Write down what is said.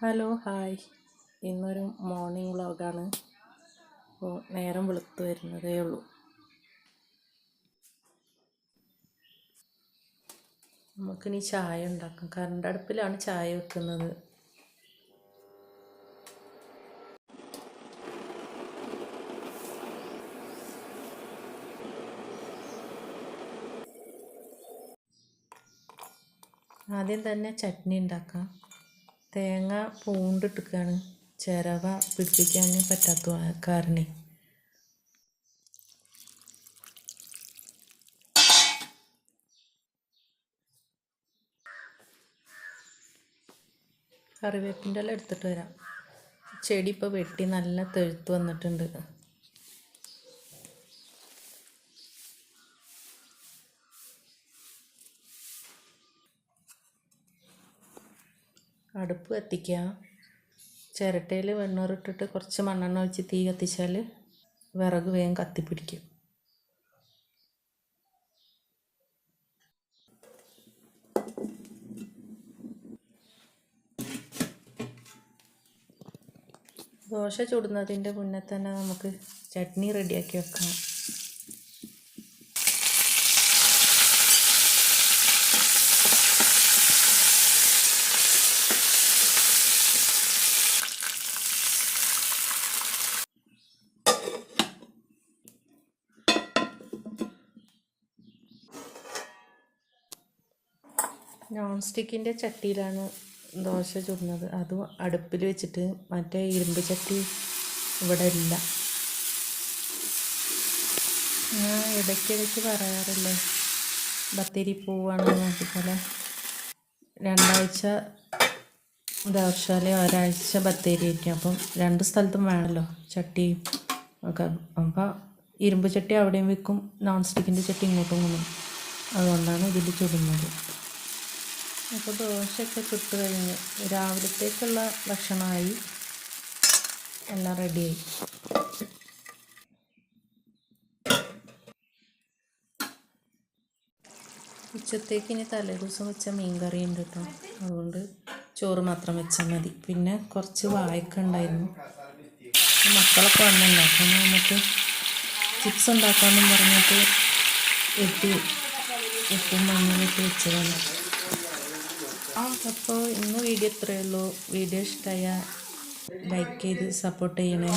Hello hi ഇന്നൊരു morning വ്ളോഗാണ് അപ്പോൾ നേരം വെളുത്ത് വരുന്നതേ ഉള്ളൂ. നമുക്കിനി ചായ ഉണ്ടാക്കാം. കറണ്ട് അടുപ്പിലാണ് ചായ വെക്കുന്നത്. ആദ്യം തന്നെ ചട്നി ഉണ്ടാക്കാം. തേങ്ങ പൂണ്ടിട്ടിക്കാണ്. ചിരവ പിടിപ്പിക്കാൻ പറ്റാത്ത കാരണം കറിവേപ്പിന്റെ എല്ലാം എടുത്തിട്ട് വരാം. ചെടി ഇപ്പോൾ വെട്ടി നല്ല തെഴുത്ത് വന്നിട്ടുണ്ട്. അടുപ്പ് കത്തിക്കുക. ചിരട്ടയിൽ വെണ്ണൂറിട്ടിട്ട് കുറച്ച് മണ്ണെണ്ണ ഒഴിച്ച് തീ കത്തിച്ചാൽ വിറക് വേഗം കത്തിപ്പിടിക്കും. ദോശ ചുടുന്നതിന്റെ മുന്നേ തന്നെ നമുക്ക് ചട്നി റെഡിയാക്കി വെക്കാം. നോൺ സ്റ്റിക്കിന്റെ ചട്ടിയിലാണ് ദോശ ചുടുന്നത്. അതും അടുപ്പിൽ വെച്ചിട്ട് മറ്റേ ഇരുമ്പ് ചട്ടി ഇവിടെ ഇല്ല. ഞാൻ ഇടയ്ക്കിടയ്ക്ക് പറയാറില്ലേ ബത്തേരി പോവാണെന്ന് നോക്കിപ്പോലെ രണ്ടാഴ്ച ദോശാല ഒരാഴ്ച ബത്തേരി ആയിരിക്കും. അപ്പം രണ്ട് സ്ഥലത്തും വേണമല്ലോ ചട്ടി ഒക്കെ. അപ്പോൾ ഇരുമ്പ് ചട്ടി അവിടെയും വെക്കും നോൺ സ്റ്റിക്കിന്റെ ചട്ടി ഇങ്ങോട്ടും കൊണ്ടും. അതുകൊണ്ടാണ് ഇതിൽ ചുടുന്നത്. അപ്പോൾ ദോശയൊക്കെ ചുട്ട് കഴിഞ്ഞ് രാവിലത്തേക്കുള്ള ഭക്ഷണമായി എല്ലാം റെഡിയായി ഉച്ചത്തേക്ക് ഇനി തലേദിവസം വെച്ച മീൻ കറി ഉണ്ട് കേട്ടോ അതുകൊണ്ട് ചോറ് മാത്രം വെച്ചാൽ മതി. പിന്നെ കുറച്ച് വാഴക്ക ഉണ്ടായിരുന്നു. മക്കളൊക്കെ വന്നുണ്ടാക്കാം നമുക്ക് ചിപ്സ് ഉണ്ടാക്കാമെന്നും പറഞ്ഞിട്ട് എത്തി എത്തും മണ്ണിലിട്ട് വെച്ചതാണ്. അപ്പോൾ ഇന്ന് വീഡിയോ ഇത്രയേ ഉള്ളൂ. വീഡിയോ ഇഷ്ടമായ ലൈക്ക് ചെയ്ത് സപ്പോർട്ട് ചെയ്യണേ.